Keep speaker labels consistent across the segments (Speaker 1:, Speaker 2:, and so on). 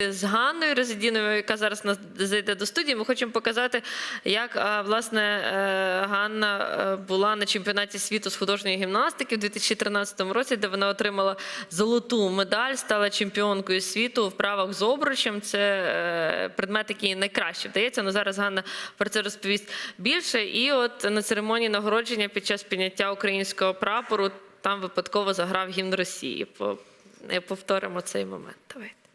Speaker 1: З Ганною Резидіновою, яка зараз нас зайде до студії, ми хочемо показати, як власне е, Ганна е, була на чемпіонаті світу з художньої гімнастики в 2013 році, де вона отримала золоту медаль, стала чемпіонкою світу у вправах з обручем. Це е, предмет, який найкраще вдається. Ну зараз Ганна про це розповість більше. І от на церемонії нагородження під час підняття українського прапору там випадково заграв гімн Росії. По- Повторимо цей момент. Давайте.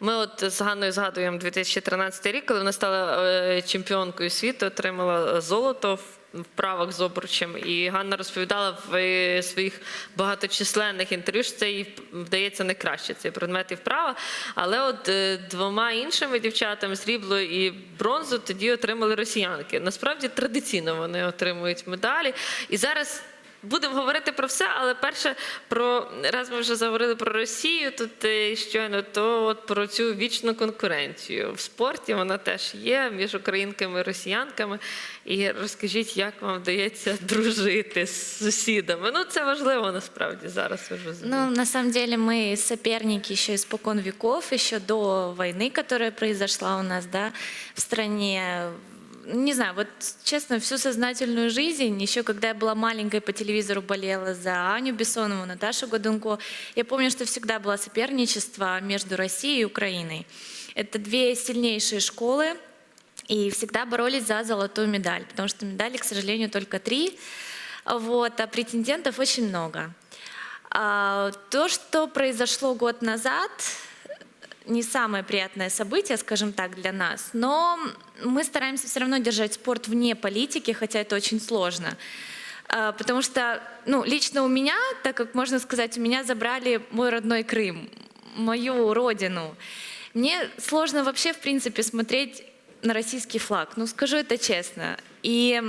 Speaker 1: Ми от з Ганною згадуємо 2013 рік, коли вона стала е, чемпіонкою світу, отримала золото в вправах з обручем. І Ганна розповідала в е, своїх багаточисленних інтерв'ю, що це їй вдається найкраще цей предмет і вправа. Але от е, двома іншими дівчатами срібло і бронзу тоді отримали росіянки. Насправді традиційно вони отримують медалі. І зараз. Будемо говорити про все, але перше про раз ми вже заговорили про Росію тут е, щойно, то от про цю вічну конкуренцію в спорті вона теж є між українками і росіянками. І розкажіть, як вам вдається дружити з сусідами? Ну це важливо насправді зараз. Ж.
Speaker 2: Ну, на самом деле мы соперники еще испокон веков, еще до войны, которая произошла у нас, да, в стране. Не знаю, вот честно, всю сознательную жизнь, еще когда я была маленькой, по телевизору болела за Аню Бессонову, Наташу Годунко, я помню, что всегда было соперничество между Россией и Украиной. Это две сильнейшие школы, и всегда боролись за золотую медаль, потому что медалей, к сожалению, только три, вот, а претендентов очень много. А, То, что произошло год назад, не самое приятное событие, скажем так, для нас, но мы стараемся все равно держать спорт вне политики, хотя это очень сложно. А, Потому что, ну, лично у меня, так как можно сказать, у меня забрали мой родной Крым, мою родину. Мне сложно вообще, в принципе, смотреть на российский флаг, ну, скажу это честно. И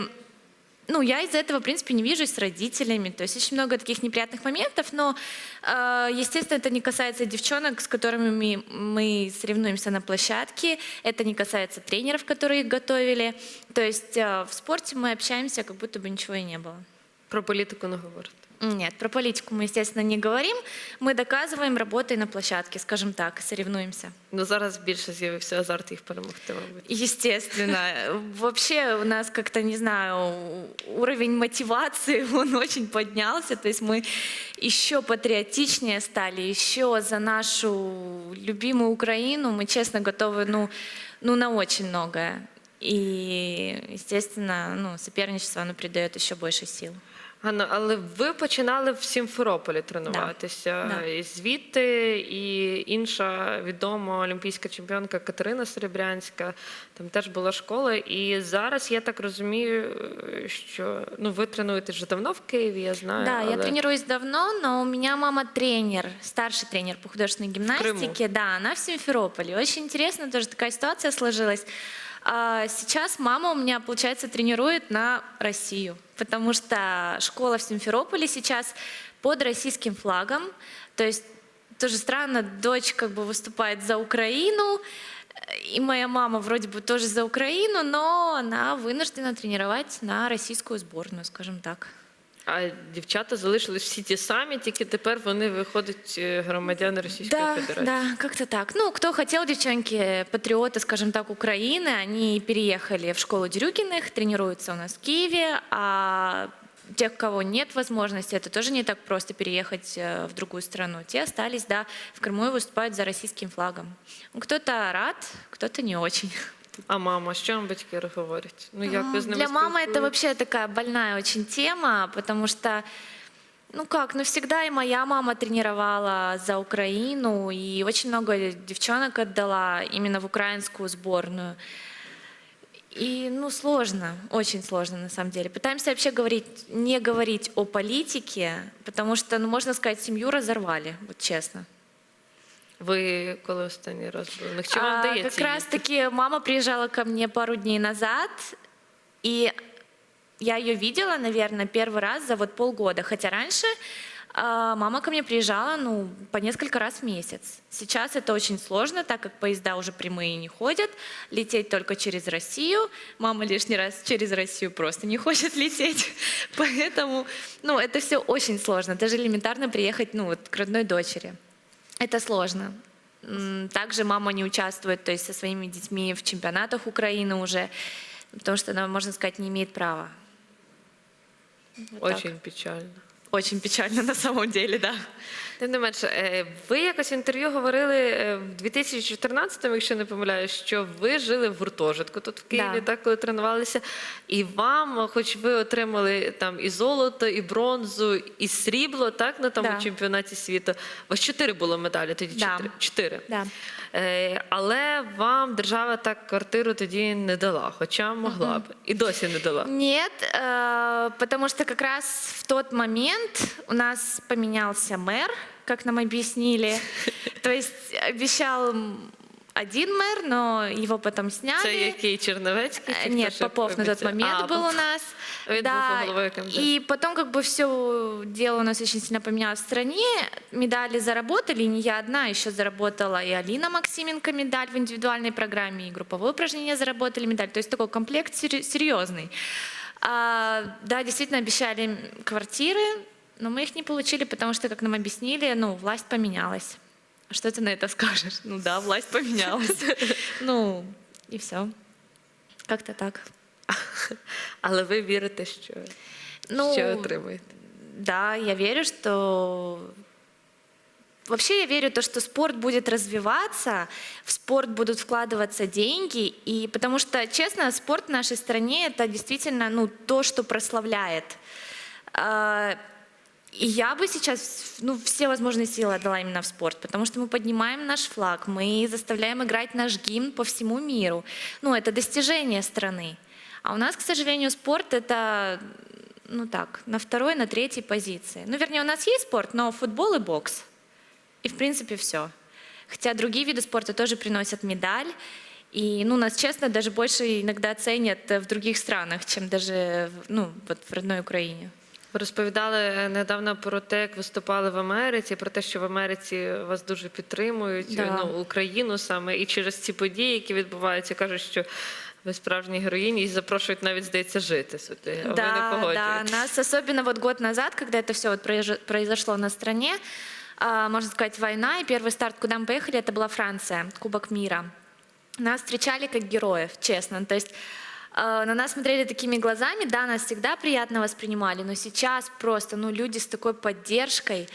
Speaker 2: ну, я из-за этого, в принципе, не вижусь с родителями. То есть очень много таких неприятных моментов, но, э, естественно, это не касается девчонок, с которыми мы, мы соревнуемся на площадке. Это не касается тренеров, которые их готовили. То есть э, в спорте мы общаемся, как будто бы ничего и не было.
Speaker 1: Про політику не говорите.
Speaker 2: Нет, про политику мы, естественно, не говорим. Мы доказываем работой на площадке, скажем так, соревнуемся.
Speaker 1: Ну зараз більше з'явився азарт їх перемогти, мабуть.
Speaker 2: Естественно. Вообще у нас как-то, не знаю, уровень мотивации, он очень поднялся. То есть мы еще патриотичнее стали, еще за нашу любимую Украину мы, честно, готовы ну, ну, на очень многое. И, естественно, ну, соперничество, оно придает еще больше сил.
Speaker 1: Ганна, але ви починали в Сімферополі тренуватися.
Speaker 2: Да.
Speaker 1: І звідти і інша відома олімпійська чемпіонка Катерина Серебрянська, там теж була школа. І зараз я так розумію, що ну ви тренуєте вже давно в Києві, я знаю.
Speaker 2: Да, я
Speaker 1: але...
Speaker 2: тренируюсь давно, но у меня мама тренер, старший тренер по художественной гимнастике. Да, она в Симферополе. Очень интересно, тоже такая ситуация сложилась. А Сейчас мама у меня, получается, тренирует на Россию, потому что школа в Симферополе сейчас под российским флагом. То есть тоже странно, дочь как бы выступает за Украину, и моя мама вроде бы тоже за Украину, но она вынуждена тренировать на российскую сборную, скажем так.
Speaker 1: А дівчата залишились всі ті самі, тільки тепер вони виходять е, громадяни Російської
Speaker 2: Да,
Speaker 1: Федерації.
Speaker 2: да, как-то так. Ну, кто хотел, девчонки, патриоты, скажем так, Украины, они переехали в школу Дерюгиных, тренируются у нас в Киеве, а тех, у кого нет возможности, это тоже не так просто переехать э, в другую страну. Те остались, да, в Крыму и выступают за российским флагом. Ну, Кто-то рад, кто-то не очень.
Speaker 1: А мама, що вам батьки говорять? Ну як ви з ними
Speaker 2: Для мамы это
Speaker 1: спілкуєтесь?
Speaker 2: вообще такая больная очень тема, потому что ну как, ну всегда и моя мама тренировала за Украину, и очень много девчонок отдала именно в украинскую сборную. И, ну, сложно, очень сложно на самом деле. Пытаемся вообще говорить, не говорить о политике, потому что, ну, можно сказать, семью разорвали, вот честно.
Speaker 1: Ви коли останній раз були? Ну, Чи вам
Speaker 2: А,
Speaker 1: вдається?
Speaker 2: как раз
Speaker 1: їздити?
Speaker 2: таки мама приезжала ко мне пару дней назад, и я ее видела, наверное, первый раз за вот полгода. Хотя раньше а, мама ко мне приезжала, ну, по несколько раз в месяц. Сейчас это очень сложно, так как поезда уже прямые не ходят, лететь только через Россию. Мама лишний раз через Россию просто не хочет лететь. Поэтому, ну, это все очень сложно. Даже элементарно приехать, ну, вот к родной дочери. Это сложно. Также мама не участвует, то есть со своими детьми в чемпионатах Украины уже, потому что она, можно сказать, не имеет права. Вот так.
Speaker 1: Очень печально.
Speaker 2: Очень печально на самом деле, да.
Speaker 1: Тим не менше, е, ви якось в інтерв'ю говорили е, в 2014-му, якщо не помиляюсь, що ви жили в гуртожитку тут в Києві,
Speaker 2: Да.
Speaker 1: так коли тренувалися, і вам, хоч ви отримали там і золото, і бронзу, і срібло, так на тому
Speaker 2: Да.
Speaker 1: чемпіонаті світу. У вас чотири було медалі тоді.
Speaker 2: Да.
Speaker 1: Чотири. чотири.
Speaker 2: Да.
Speaker 1: Е, але вам держава так квартиру тоді не дала, хоча могла б і досі не дала.
Speaker 2: Нет, э, потому что как в тот момент у нас поменялся мэр, как нам объяснили. То есть обещал м, один мэр, но его потом сняли.
Speaker 1: Це який Черновецький?
Speaker 2: Э,
Speaker 1: чи
Speaker 2: Нет,
Speaker 1: хто ще
Speaker 2: Попов на тот
Speaker 1: обіцяв?
Speaker 2: момент
Speaker 1: А,
Speaker 2: был у
Speaker 1: Попов.
Speaker 2: нас.
Speaker 1: Він був головою комітету.
Speaker 2: И потом как бы все дело у нас очень сильно поменялось в стране. Медали заработали, не я одна, еще заработала и Алина Максименко медаль в индивидуальной программе, и групповое упражнение заработали медаль. То есть такой комплект сери- серьезный. А, да, действительно обещали м, квартиры, но мы их не получили, потому что, как нам объяснили, ну, власть поменялась. А Что ты на это скажешь? Ну да, власть поменялась. Ну, и все. Как-то так.
Speaker 1: Але ви вірите, що,
Speaker 2: Ну,
Speaker 1: що отримаєте?
Speaker 2: Да, я верю, что... Вообще я верю в то, что спорт будет развиваться, в спорт будут вкладываться деньги, и потому что, честно, спорт в нашей стране это действительно ну, то, что прославляет. И я бы сейчас ну, все возможные силы отдала именно в спорт, потому что мы поднимаем наш флаг, мы заставляем играть наш гимн по всему миру. Ну, это достижение страны. А у нас, к сожалению, спорт это, ну так, на второй, на третьей позиции. Ну, вернее, у нас есть спорт, но футбол и бокс. И, в принципе, все. Хотя другие виды спорта тоже приносят медаль. И, ну, нас, честно, даже больше иногда ценят в других странах, чем даже, ну, вот в родной Украине.
Speaker 1: Ви розповідали е, недавно про те, як виступали в Америці, про те, що в Америці вас дуже підтримують,
Speaker 2: Да.
Speaker 1: ну, Україну саме, і через ці події, які відбуваються, кажуть, що ви справжні героїні і запрошують навіть, здається, жити сюди. А ви не
Speaker 2: Да, да,
Speaker 1: погоджуєтесь.
Speaker 2: нас особенно вот год назад, когда это все вот произош- произошло на стране, а, можно сказать, война, и первый старт, куда мы поехали, это была Франция, Кубок мира. Нас встречали как героев, честно. То есть э, на нас смотрели такими глазами, да, нас всегда приятно воспринимали, но сейчас просто, ну, люди с такой поддержкой,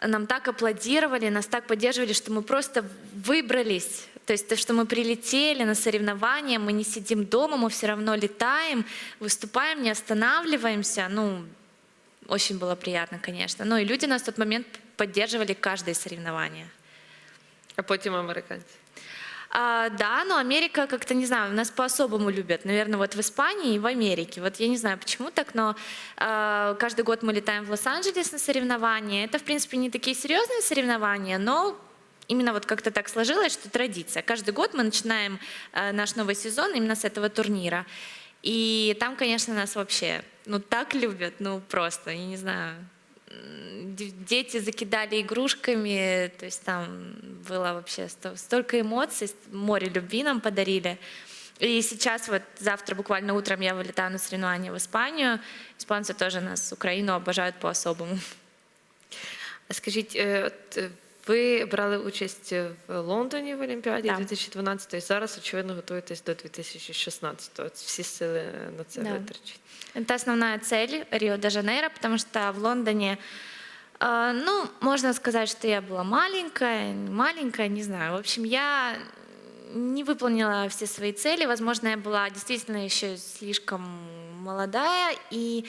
Speaker 2: нам так аплодировали, нас так поддерживали, что мы просто выбрались. То есть то, что мы прилетели на соревнования, мы не сидим дома, мы все равно летаем, выступаем, не останавливаемся. Ну, очень было приятно, конечно. Ну и люди нас в тот момент поддерживали каждое соревнование.
Speaker 1: А потім американці.
Speaker 2: А, да, но Америка как-то, не знаю, нас по-особому любят. Наверное, вот в Испании и в Америке. Вот я не знаю, почему так, но а, каждый год мы летаем в Лос-Анджелес на соревнования. Это, в принципе, не такие серьезные соревнования, но именно вот как-то так сложилось, что традиция. Каждый год мы начинаем а, наш новый сезон именно с этого турнира. И там, конечно, нас вообще, ну, так любят, ну, просто, я не знаю, дети закидали игрушками, то есть там было вообще сто- столько эмоций, море любви нам подарили. И сейчас вот завтра буквально утром я вылетаю на соревнования в Испанию. Испанцы тоже нас, Украину, обожают по-особому.
Speaker 1: А скажіть, е, от е, ви брали участь в Лондоні в Олімпіаді
Speaker 2: Так.
Speaker 1: 2012 і зараз, очевидно, готуєтесь до 2016 От Всі сили на це
Speaker 2: Да.
Speaker 1: витрачені.
Speaker 2: Это основная цель Рио-де-Жанейро, потому что в Лондоне, э, ну, можно сказать, что я была маленькая, не маленькая, не знаю. В общем, я не выполнила все свои цели. Возможно, я была действительно еще слишком молодая, и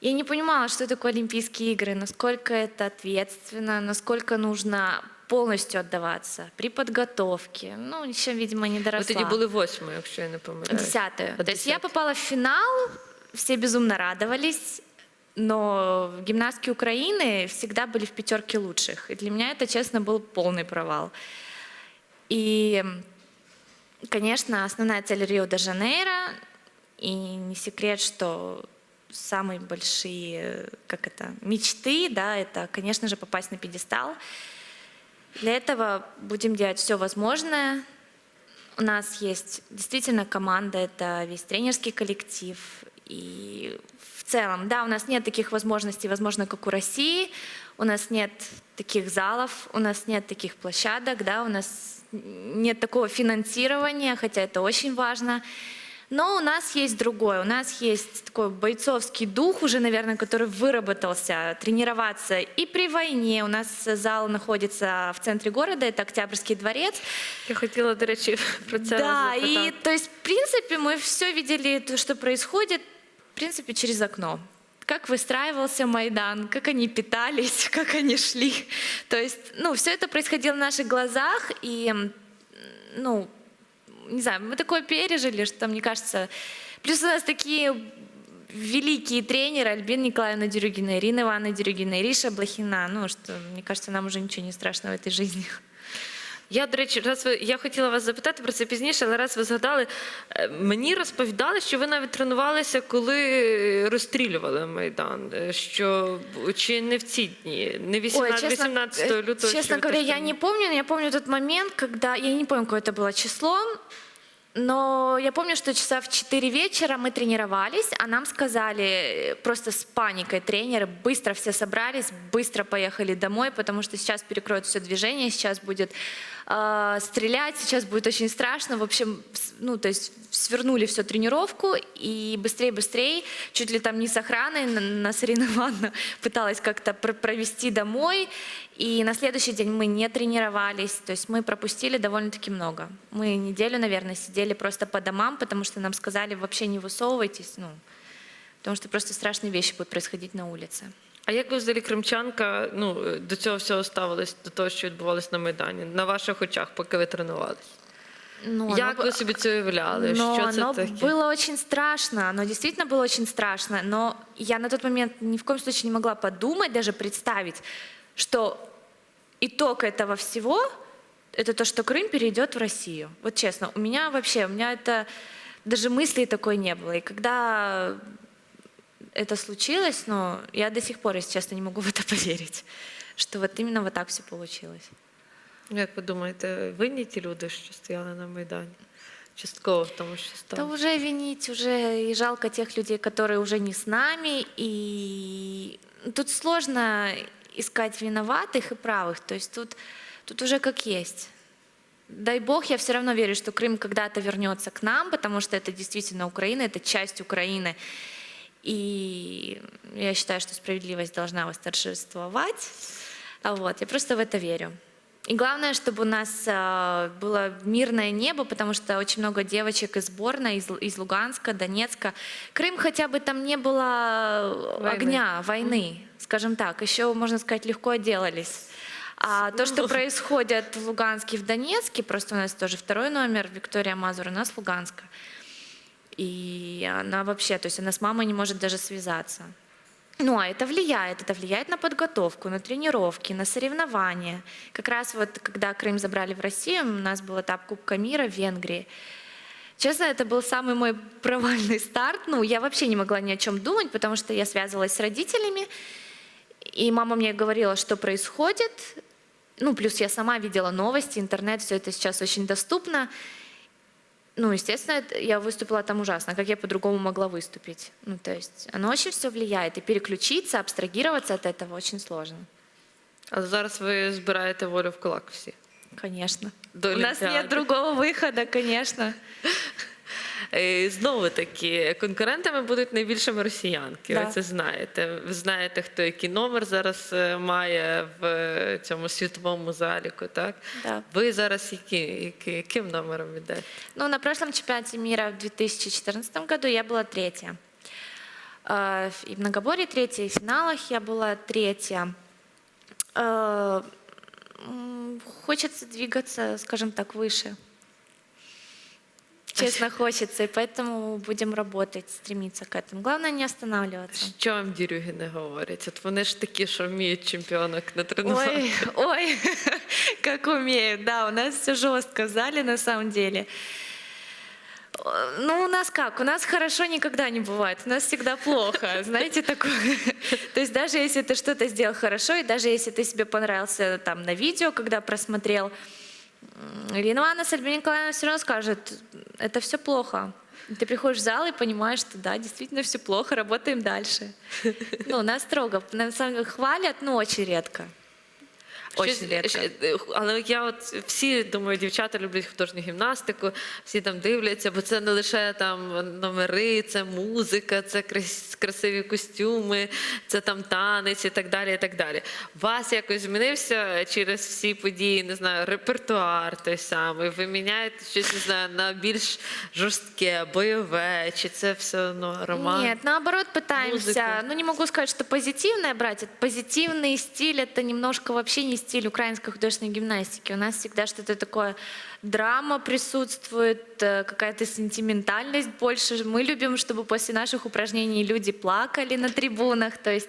Speaker 2: я не понимала, что такое Олимпийские игры, насколько это ответственно, насколько нужно полностью отдаваться при подготовке. Ну, еще, видимо, не
Speaker 1: Ви
Speaker 2: доросла.
Speaker 1: тоді були восьмою, якщо я не помиляюсь.
Speaker 2: Десятую.
Speaker 1: А,
Speaker 2: То есть я
Speaker 1: десятою.
Speaker 2: попала в финал, все безумно радовались, но гимнастки Украины всегда были в пятерке лучших. И для меня это, честно, был полный провал. И, конечно, основная цель Рио-де-Жанейро, и не секрет, что самые большие, как это, мечты, да, это, конечно же, попасть на пьедестал. Для этого будем делать все возможное. У нас есть действительно команда, это весь тренерский коллектив. И в целом, да, у нас нет таких возможностей, возможно, как у России. У нас нет таких залов, у нас нет таких площадок, да, у нас нет такого финансирования, хотя это очень важно. Но у нас есть другое. У нас есть такой бойцовский дух уже, наверное, который выработался, тренироваться и при войне. У нас зал находится в центре города, это Октябрьский дворец.
Speaker 1: Я хотіла, до речі, про це
Speaker 2: Да,
Speaker 1: вас
Speaker 2: и
Speaker 1: запитати.
Speaker 2: то есть, в принципе, мы все видели, то, что происходит, в принципе, через окно. Как выстраивался Майдан, как они питались, как они шли. То есть, ну, все это происходило на наших глазах, и, ну, не знаю, мы такое пережили, что, мне кажется, плюс у нас такие великие тренеры Альбина Николаевна Дерюгина, Ирина Ивановна Дерюгина, Ириша Блохина, ну, что, мне кажется, нам уже ничего не страшно в этой жизни.
Speaker 1: Я, до речі, раз ви я хотіла вас запитати про це пізніше, але раз ви згадали, е, мені розповідали, що ви навіть тренувалися, коли розстрілювали майдан. е, Що чи не в ці дні, не 18, 18
Speaker 2: э,
Speaker 1: лютого.
Speaker 2: честно
Speaker 1: що ви
Speaker 2: говоря,
Speaker 1: теж
Speaker 2: я
Speaker 1: там-
Speaker 2: не помню, но я помню тот момент, когда, я не помню, какое это было число, Но я помню, что часа в 4 вечера мы тренировались, а нам сказали э, просто с паникой тренеры, быстро все собрались, быстро поехали домой, потому что сейчас перекроют все движение, сейчас будет э, стрелять, сейчас будет очень страшно. В общем, ну, то есть свернули всю тренировку и быстрее-быстрее, чуть ли там не с охраной, на- Ивановна пыталась как-то пр- провести домой. И на следующий день мы не тренировались, то есть мы пропустили довольно-таки много. Мы неделю, наверное, сидели просто по домам, потому что нам сказали вообще не высовывайтесь, ну, потому что просто страшные вещи будут происходить на улице.
Speaker 1: А як ви взагалі кримчанка ну, е, до цього всього ставились, до того, що відбувалося на Майдані, на ваших очах, поки ви тренувалися?
Speaker 2: Ну,
Speaker 1: Як
Speaker 2: оно-
Speaker 1: ви собі це уявляли?
Speaker 2: Но
Speaker 1: що це
Speaker 2: оно
Speaker 1: таке?
Speaker 2: было очень страшно, оно действительно было очень страшно, но я на тот момент ни в коем случае не могла подумать, даже представить, что итог этого всего – это то, что Крым перейдет в Россию. Вот честно, у меня вообще, у меня это даже мысли такой не было. И когда это случилось, ну, я до сих пор, если честно, не могу в это поверить, что вот именно вот так все получилось.
Speaker 1: Як ви думаєте, винні ті люди, що стояли на Майдані? Частково в тому, що
Speaker 2: Да
Speaker 1: стало?
Speaker 2: уже винить, уже и жалко тех людей, которые уже не с нами. И тут сложно искать виноватых и правых. То есть тут, тут уже как есть. Дай бог, я все равно верю, что Крым когда-то вернется к нам, потому что это действительно Украина, это часть Украины. И я считаю, что справедливость должна восторжествовать. А Вот, я просто в это верю. И главное, чтобы у нас э, было мирное небо, потому что очень много девочек из сборной, из, из Луганска, Донецка. Крым хотя бы там не было
Speaker 1: Войны.
Speaker 2: огня, войны, скажем так. Еще, можно сказать, легко отделались. А то, что происходит в Луганске и в Донецке, просто у нас тоже второй номер, Виктория Мазур, у нас Луганска. И она вообще, то есть она с мамой не может даже связаться. Ну, а это влияет, это влияет на подготовку, на тренировки, на соревнования. Как раз вот, когда Крым забрали в Россию, у нас был этап Кубка мира в Венгрии. Честно, это был самый мой провальный старт. Ну, я вообще не могла ни о чем думать, потому что я связывалась с родителями, и мама мне говорила, что происходит. Ну, плюс я сама видела новости, интернет, все это сейчас очень доступно. Ну, естественно, я выступила там ужасно. Как я по-другому могла выступить? Ну, то есть оно очень все влияет. И переключиться, абстрагироваться от этого очень сложно.
Speaker 1: А зараз ви збираєте волю в кулак всі.
Speaker 2: Конечно.
Speaker 1: До
Speaker 2: У нас нет другого выхода, конечно.
Speaker 1: Е, Знову таки, конкурентами будуть найбільшими росіянки.
Speaker 2: Да.
Speaker 1: Ви це знаєте. Ви знаєте, хто який номер зараз е, має в е, цьому світовому заліку, так?
Speaker 2: Да.
Speaker 1: Ви зараз які, які, яким номером йдете?
Speaker 2: Ну, на прошлом чемпионате мира в 2014 году я была третья. Э, И в многоборье третья, и в финалах я была третья. Э, М, Хочется двигаться, скажем так, выше. Честно хочется, и поэтому будем работать, стремиться к этому. Главное не останавливаться.
Speaker 1: Що вам дірюги не говорять? От вони ж такі, що вміють чемпіонок не тренувати.
Speaker 2: Ой, ой, как умеют. Да, у нас все жестко в зале на самом деле. Э, Ну, у нас как? У нас хорошо никогда не бывает. У нас всегда плохо. Знаете, такое. То есть даже если ты что-то сделал хорошо, и даже если ты себе понравился там на видео, когда просмотрел, м, Ирина Ивановна с Альбиной все равно скажет, это все плохо. И Ты приходишь в зал и понимаешь, что да, действительно все плохо, работаем дальше. Ну, нас строго. На самом деле хвалят, но очень редко. Очень
Speaker 1: Щось-
Speaker 2: редко.
Speaker 1: щ- е, Але я от всі думаю, дівчата люблять художню гімнастику, всі там дивляться, бо це не лише там номери, це музика, це крас- красиві костюми, це там танець і так далі. І так далі. У вас якось змінився через всі події, не знаю, репертуар той самий. Ви міняєте щось, не знаю, на більш жорстке, бойове, чи це все одно роман?
Speaker 2: Нет, наоборот, пытаемся.
Speaker 1: музыка.
Speaker 2: Ну, не могу сказать, что позитивное брать. Это позитивный стиль это немножко вообще не стиль украинской художественной гимнастики. У нас всегда что-то такое драма присутствует, э, какая-то сентиментальность больше. Мы любим, чтобы после наших упражнений люди плакали на трибунах. То есть,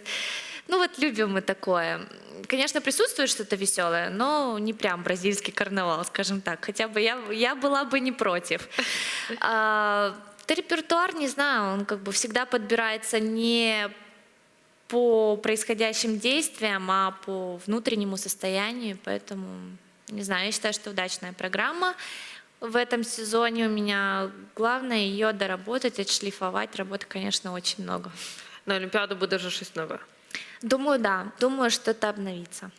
Speaker 2: ну вот любим мы такое. Конечно, присутствует что-то веселое, но не прям бразильский карнавал, скажем так. Хотя бы я, я была бы не против. А, репертуар, не знаю, он как бы всегда подбирается не по происходящим действиям, а по внутреннему состоянию. Поэтому, не знаю, я считаю, что удачная программа. В этом сезоне у меня главное ее доработать, отшлифовать. Работы, конечно, очень много.
Speaker 1: На Олімпіаду буде вже щось нове.
Speaker 2: Думаю, да. Думаю, что-то обновится.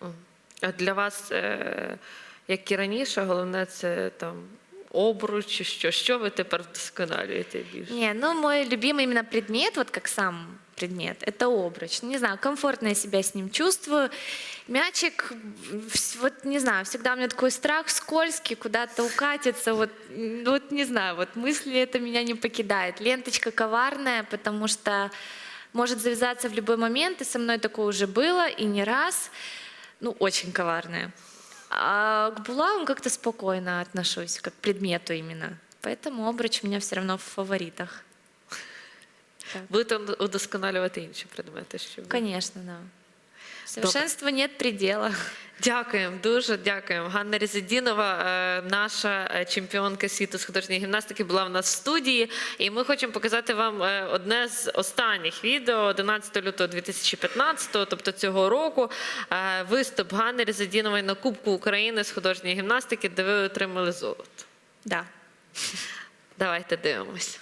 Speaker 1: Мгм. А для вас, е, як і раніше, головне це там обруч, чи що, що ви тепер вдосконалюєте більше?
Speaker 2: Не, ну мой любимый именно предмет, вот как сам предмет, это обруч. Не знаю, комфортно я себя с ним чувствую. Мячик, вот не знаю, всегда у меня такой страх скользкий, куда-то укатится, вот, вот не знаю, вот мысли это меня не покидает. Ленточка коварная, потому что может завязаться в любой момент, и со мной такое уже было, и не раз, ну, очень коварная. А к булавам как-то спокойно отношусь, как к предмету именно. Поэтому обруч у меня все равно в фаворитах.
Speaker 1: Будете удосконалювати інші предмети. Що ви?
Speaker 2: Конечно, да. Совершенству нет предела.
Speaker 1: Дякуємо, дуже дякуємо. Ганна Різадінова, е, наша е, чемпіонка світу з художньої гімнастики, була в нас в студії. І ми хочемо показати вам е, одне з останніх відео 11 лютого 2015, тобто цього року. е, Виступ Ганни Різадінової на Кубку України з художньої гімнастики, де ви отримали золото.
Speaker 2: Да.
Speaker 1: Давайте дивимось.